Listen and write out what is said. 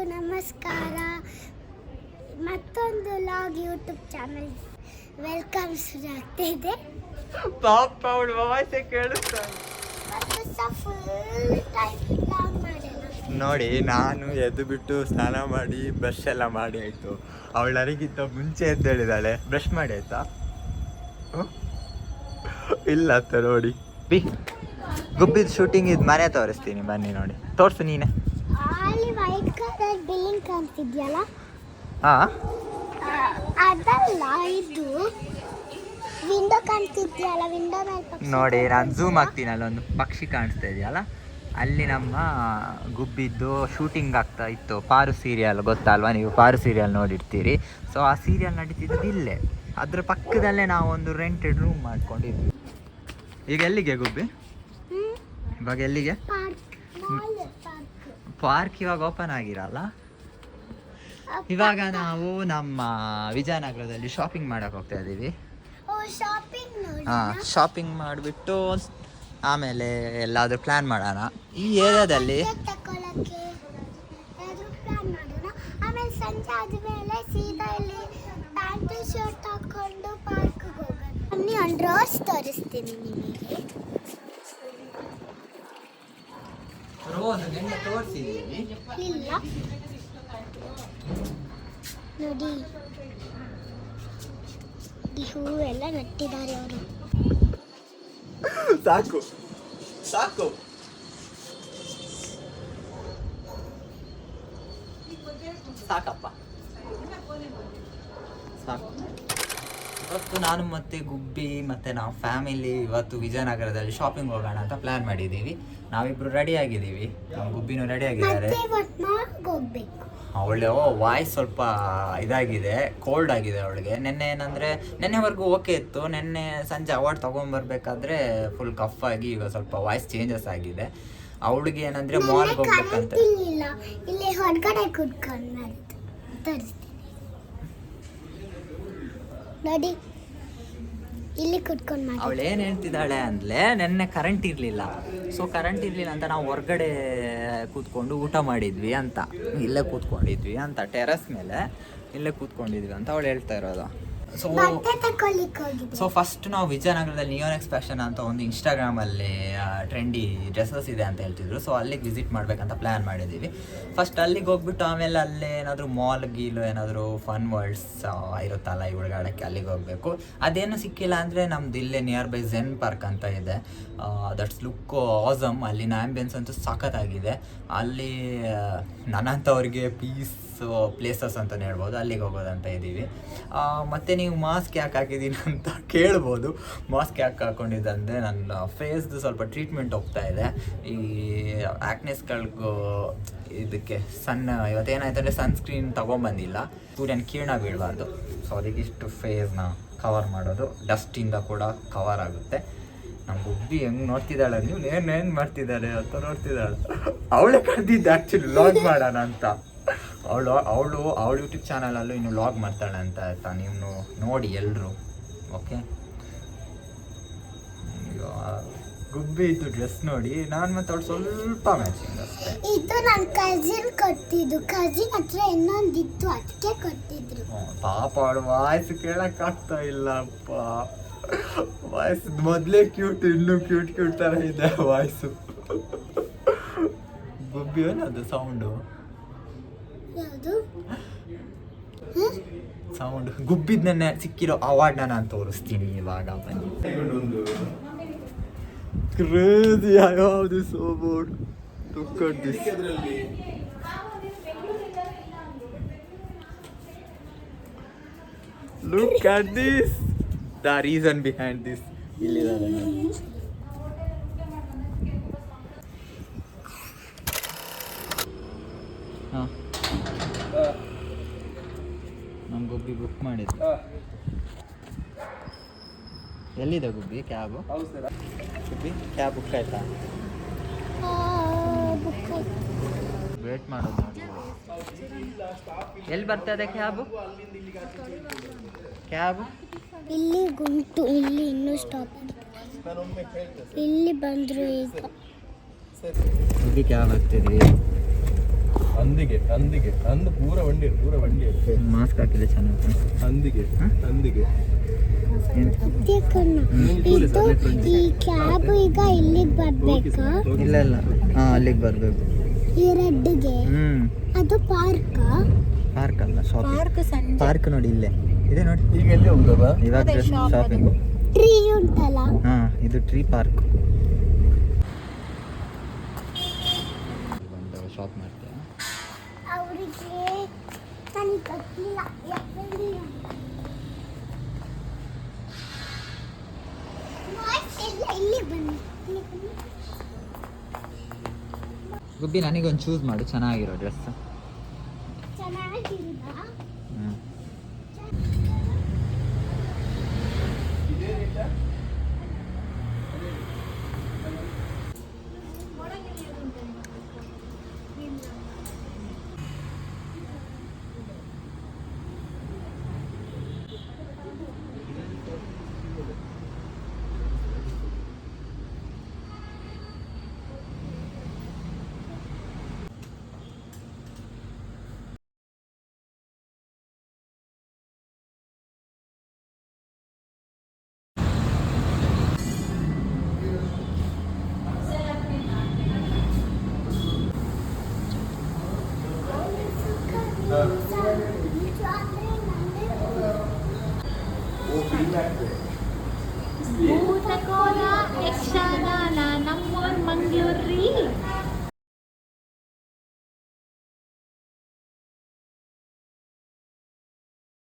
ಎಲ್ಲರಿಗೂ ನಮಸ್ಕಾರ. ಮತ್ತೊಂದು ಲಾಗ್ ಯೂಟ್ಯೂಬ್ ಚಾನಲ್ ವೆಲ್ಕಮ್ ಆಗ್ತಿದೆ ಪಾಪ ಅವಳು ವಾಯ್ಸೆ ಕೇಳಿಸ್ತಾ ನೋಡಿ ನಾನು ಎದ್ದು ಬಿಟ್ಟು ಸ್ನಾನ ಮಾಡಿ ಬ್ರಷ್ ಎಲ್ಲ ಮಾಡಿ ಆಯ್ತು. ಅವಳು ಅರಿಗಿಂತ ಮುಂಚೆ ಎದ್ದೇಳಿದಾಳೆ. ಬ್ರಷ್ ಮಾಡಿ ಆಯ್ತಾ? ಇಲ್ಲ ಅಂತ ನೋಡಿ. ಬಿ. ಗುಬ್ಬಿದ ಶೂಟಿಂಗ್ ಇದು ಮನೆ ತೋರಿಸ್ತೀನಿ ಬನ್ನಿ ನೋಡಿ. ತೋರಿಸು ನೀನೆ. ಬಿಲ್ಡಿಂಗ್ ಹಾ. ಅದಲ್ಲ ಇದು ವಿಂಡೋ ವಿಂಡೋ ಮೇಲೆ ನೋಡಿ ನಾನು ಝೂಮ್ ಆಗ್ತೀನಿ ಅಲ್ಲೊಂದು ಪಕ್ಷಿ ಕಾಣಿಸ್ತಾ ಇದೆಯಲ್ಲ? ಅಲ್ಲಿ ನಮ್ಮ ಗುಬ್ಬಿದ್ದು ಶೂಟಿಂಗ್ ಆಗ್ತಾ ಇತ್ತು. ಪಾರು ಸೀರಿಯಲ್ ಗೊತ್ತಲ್ವಾ? ನೀವು ಪಾರು ಸೀರಿಯಲ್ ನೋಡಿರ್ತೀರಿ. ಸೊ ಆ ಸೀರಿಯಲ್ ನಡೀತಿದ್ದು ಇಲ್ಲೇ. ಅದ್ರ ಪಕ್ಕದಲ್ಲೇ ನಾವು ಒಂದು ರೆಂಟೆಡ್ ರೂಮ್ ಮಾಡ್ಕೊಂಡಿದ್ವಿ. ಈಗ ಎಲ್ಲಿಗೆ ಗುಬ್ಬಿ? ಇವಾಗ ಎಲ್ಲಿಗೆ? ಪಾರ್ಕ್ ಇವಾಗ ಓಪನ್ ಆಗಿರಲ್ಲ? ಇವಾಗ ನಾವು ನಮ್ಮ ವಿಜಯನಗರದಲ್ಲಿ ಶಾಪಿಂಗ್ ಮಾಡಕ್ ಹೋಗ್ತಾ ಇದ್ದೀವಿ. ಹಾಂ ಶಾಪಿಂಗ್ ಮಾಡಿಬಿಟ್ಟು ಆಮೇಲೆ ಎಲ್ಲಾದರೂ ಪ್ಲ್ಯಾನ್ ಮಾಡೋಣ. ಈ ಏರಿಯಾದಲ್ಲಿ ಶರ್ಟ್ ಹಾಕೊಂಡು ಹೋಗೋಣ. ಒಂದು ರೋಸ್ ತೋರಿಸ್ತೀನಿ ನಿಮಗೆ. ರೋಸ್ ನಿನ್ನೆ ತೋರಿಸಿದ್ದೀನಿ. ಇಲ್ಲ. ನೋಡಿ. ಈ ಎಲ್ಲ ನೆಟ್ಟಿದ್ದಾರೆ ಅವರು. ಸಾಕು. ಸಾಕು. ಸಾಕಪ್ಪ. ಸಾಕು. ಇವತ್ತು ನಾನು ಮತ್ತೆ ಗುಬ್ಬಿ ಮತ್ತೆ ನಾವು ಫ್ಯಾಮಿಲಿ ಇವತ್ತು ವಿಜಯನಗರದಲ್ಲಿ ಶಾಪಿಂಗ್ ಹೋಗೋಣ ಅಂತ ಪ್ಲಾನ್ ಮಾಡಿದ್ದೀವಿ. ನಾವಿಬ್ರು ರೆಡಿ ಆಗಿದ್ದೀವಿ. ನಮ್ಮ ಗುಬ್ಬಿನೂ ರೆಡಿ ಆಗಿದ್ದಾರೆ. ಅವಳು ವಾಯ್ಸ್ ಸ್ವಲ್ಪ ಇದಾಗಿದೆ ಕೋಲ್ಡ್ ಆಗಿದೆ ಅವಳಿಗೆ. ನಿನ್ನೆ ಏನಂದ್ರೆ ನಿನ್ನೆವರೆಗೂ ಓಕೆ ಇತ್ತು. ನಿನ್ನೆ ಸಂಜೆ ಅವಾರ್ಡ್ ತಗೊಂಡ್ಬರ್ಬೇಕಾದ್ರೆ ಫುಲ್ ಕಫ್ ಆಗಿ ಈಗ ಸ್ವಲ್ಪ ವಾಯ್ಸ್ ಚೇಂಜಸ್ ಆಗಿದೆ. ಅವಳಿಗೆ ಏನಂದ್ರೆ ಮಾಲ್ಗೆ ಹೋಗ್ಬೇಕಂತ ಇಲ್ಲ ಇಲ್ಲಿ ಹೊರಗಡೆ ಕುತ್ಕೊಂಡು ಮಾಡಿದ್ದು ತೋರಿಸ್ತೀನಿ ನೋಡಿ, ಇಲ್ಲಿ ಕುತ್ಕೊಂಡು ಮಾಡಿ ಅವಳು ಏನು ಹೇಳ್ತಿದ್ದಾಳೆ ಅಂದ್ರೆ, ನೆನ್ನೆ ಕರೆಂಟ್ ಇರಲಿಲ್ಲ. ಸೊ ಕರೆಂಟ್ ಇರಲಿಲ್ಲ ಅಂತ ನಾವು ಹೊರಗಡೆ ಕೂತ್ಕೊಂಡು ಊಟ ಮಾಡಿದ್ವಿ ಅಂತ. ಇಲ್ಲೇ ಕೂತ್ಕೊಂಡಿದ್ವಿ ಅಂತ ಟೆರಸ್ ಮೇಲೆ ಇಲ್ಲೇ ಕೂತ್ಕೊಂಡಿದ್ವಿ ಅಂತ ಅವಳು ಹೇಳ್ತಾ ಇರೋದು. ಸೊ ಸೊ ಫಸ್ಟ್ ನಾವು ವಿಜಯನಗರದಲ್ಲಿ ನಿಯೋನೆಕ್ಸ್ ಫ್ಯಾಷನ್ ಅಂತ ಒಂದು ಇನ್ಸ್ಟಾಗ್ರಾಮಲ್ಲಿ ಟ್ರೆಂಡಿ ಡ್ರೆಸ್ಸಸ್ ಇದೆ ಅಂತ ಹೇಳ್ತಿದ್ರು. ಸೊ ಅಲ್ಲಿಗೆ ವಿಸಿಟ್ ಮಾಡ್ಬೇಕಂತ ಪ್ಲ್ಯಾನ್ ಮಾಡಿದ್ದೀವಿ. ಫಸ್ಟ್ ಅಲ್ಲಿಗೆ ಹೋಗ್ಬಿಟ್ಟು ಆಮೇಲೆ ಅಲ್ಲೇ ಏನಾದರೂ ಮಾಲ್ ಗೀಲು ಏನಾದರೂ ಫನ್ ವರ್ಲ್ಡ್ಸ್ ಇರುತ್ತಲ್ಲ ಈ ಉಳ್ಗಾಡಕ್ಕೆ ಅಲ್ಲಿಗೆ ಹೋಗ್ಬೇಕು. ಅದೇನು ಸಿಕ್ಕಿಲ್ಲ ಅಂದರೆ ನಮ್ದು ಇಲ್ಲೇ ನಿಯರ್ ಬೈ ಝೆನ್ ಪಾರ್ಕ್ ಅಂತ ಇದೆ. ದಟ್ಸ್ ಲುಕ್ ಆಸಮ್ ಅಲ್ಲಿನ ಆ್ಯಂಬಿಯನ್ಸ್ ಅಂತೂ ಸಖತ್ತಾಗಿದೆ. ಅಲ್ಲಿ ನನ್ನಂಥವ್ರಿಗೆ ಪೀಸ್ ಪ್ಲೇಸಸ್ ಅಂತಲೇ ಹೇಳ್ಬೋದು. ಅಲ್ಲಿಗೆ ಹೋಗೋದಂತ ಇದ್ದೀವಿ ಮತ್ತೆ ನೀವು ಮಾಸ್ಕ್ ಯಾಕೆ ಹಾಕಿದ್ದೀನಿ ಅಂತ ಕೇಳ್ಬೋದು. ಮಾಸ್ಕ್ ಯಾಕೆ ಹಾಕೊಂಡಿದ್ದಂದರೆ ನನ್ನ ಫೇಸ್ದು ಸ್ವಲ್ಪ ಟ್ರೀಟ್ಮೆಂಟ್ ಹೋಗ್ತಾ ಇದೆ. ಈ ಆ್ಯಕ್ನೆಸ್ಗಳಿಗೂ ಇದಕ್ಕೆ ಸಣ್ಣ ಇವತ್ತೇನಾಯ್ತು ಅಂದರೆ ಸನ್ಸ್ಕ್ರೀನ್ ತೊಗೊಂಬಂದಿಲ್ಲ. ಸೂರ್ಯನ ಕಿರಣ ಬೀಳಬಾರ್ದು. ಸೊ ಅದಕ್ಕಿಷ್ಟು ಫೇಸ್ನ ಕವರ್ ಮಾಡೋದು. ಡಸ್ಟಿಂದ ಕೂಡ ಕವರ್ ಆಗುತ್ತೆ. ನಮ್ಮ ಬುಬ್ಬಿ ಹೆಂಗೆ ನೋಡ್ತಿದ್ದಾಳೆ? ನೀವು ಏನು ಏನು ಮಾಡ್ತಿದ್ದಾಳೆ ಅಂತ ನೋಡ್ತಿದ್ದಾಳೆ. ಅವಳೇ ಕರೆದಿದ್ದೆ ಆ್ಯಕ್ಚುಲಿ ಲಾಗ್ ಮಾಡೋಣ ಅಂತ. ಅವಳು ಅವಳು ಅವಳು ಯೂಟ್ಯೂಬ್ ಚಾನಲಲ್ಲೂ ಇನ್ನು ಲಾಗ್ ಮಾಡ್ತಾಳೆ ಅಂತ ಆಯ್ತಾ? ನೀವು ನೋಡಿ ಎಲ್ಲರೂ ಓಕೆ ಗುಬ್ಬಿ ಇದ್ದು ಡ್ರೆಸ್ ನೋಡಿ ನಾನು ಮತ್ತೆ ಅವಳು ಸ್ವಲ್ಪ ಮ್ಯಾಚಿಂಗ್ ಅಷ್ಟೇ. ಇದು ನನ್ನ ಕಸಿನ್ ಕೊಟ್ಟಿದ್ದು. ಕಸಿನ್ ಹತ್ರ ಇನ್ನೊಂದಿತ್ತು ಅದಕ್ಕೆ ಕೊಟ್ಟಿದ್ರು. ಪಾಪ ಅವಳು ವಾಯ್ಸ್ ಕೇಳಕ್ ಆಗ್ತಾ ಇಲ್ಲಪ್ಪ. ವಾಯ್ಸ್ ಮೊದ್ಲೇ ಕ್ಯೂಟ್ ಇನ್ನು ಕ್ಯೂಟ್ ಕ್ಯೂಟ್ ತರ ಇದೆ ವಾಯ್ಸು ಗುಬ್ಬಿ ಏನದು ಸೌಂಡು ಯಾವುದು? ಸೌಂಡ್ ಗುಬ್ಬಿದ್ ನೆನ್ನೆ ಸಿಕ್ಕಿರೋ ಅವಾರ್ಡ್ನ ನಾನು ತೋರಿಸ್ತೀನಿ ಇವಾಗ ಬನ್ನಿ. ಕ್ರೇಜಿ ಯಾವ್ದು so bored look at this look at this the reason behind this ಇಲ್ಲಿದ್ದಾರೆ ನೋಡಿ. ಹಾ ನಮ್ಮ ಗುಬ್ಬಿ ಬುಕ್ ಮಾಡಿದ್ದು. ಎಲ್ಲಿದೆ Gubbi? Cab Gubbi? Cab book ಆಯ್ತಾ? ವೇಟ್ ಮಾಡೋದು ನೋಡಿ. ಎಲ್ಲಿ ಬರ್ತದೆ ಕ್ಯಾಬು ಕ್ಯಾಬ್ ಇಲ್ಲಿ ಗುಂಟು ಇಲ್ಲಿ ಇನ್ನೂ ಸ್ಟಾಪ್ ಇಲ್ಲಿ ಬಂದ್ರು ಈಗ. ಗುಬ್ಬಿ ಕ್ಯಾಬ್ ಆಗ್ತಿದ್ವಿ ಹಂದಿಗೆ ಅಂದಿಗೆ ಅಂದು ಪೂರ ವಂಡಿ ಪೂರ ವಂಡಿ ಮಾಸ್ಕ್ ಹಾಕಿದೆ ಚೆನ್ನಾಗಿ ಅಂದಿಗೆ ಅಂದಿಗೆ ಈ ಕ್ಯಾಬ್ ಈಗ ಇಲ್ಲಿಗೆ ಬರ್ಬೇಕಾ? ಇಲ್ಲ ಇಲ್ಲ. ಹಾಂ ಅಲ್ಲಿಗೆ ಬರಬೇಕು. ಈ ರೆಡ್ಗೆ? ಹ್ಞೂ ಅದು ಪಾರ್ಕ್? ಪಾರ್ಕ್ ಅಲ್ಲ ಶಾಪಿಂಗ್ ಪಾರ್ಕ್ ನೋಡಿ ಇಲ್ಲೇ. ಇದೆ ನೋಡಿ ಈಗ ಎಲ್ಲಿ ಹೋಗ್ತದ ಇವಾಗ ಶಾಪಿಂಗ್ ಟ್ರೀ ಉಂಟಲ್ಲ? ಹಾ ಇದು ಟ್ರೀ ಪಾರ್ಕ್ ಶಾಪ್ ಮಾಡ್ತೀಯಾ ಅವರಿಗೆ ನನಗೆ ಗೊತ್ತಿಲ್ಲ ಯಾಕಂದ್ರೆ Boys ಎಲ್ಲ ಇಲ್ಲಿ ಬನ್ನಿ ಇಲ್ಲಿ ಬನ್ನಿ ಗುಬ್ಬಿ ನನಗೊಂದು ಚೂಸ್ ಮಾಡು. ಚೆನ್ನಾಗಿರೋ ಡ್ರೆಸ್ ಭೂತಕೋಲ ಯಕ್ಷಗಾನ ನಮ್ಮೂರ್ ಮಂಗ್ಳೂರ್ರಿ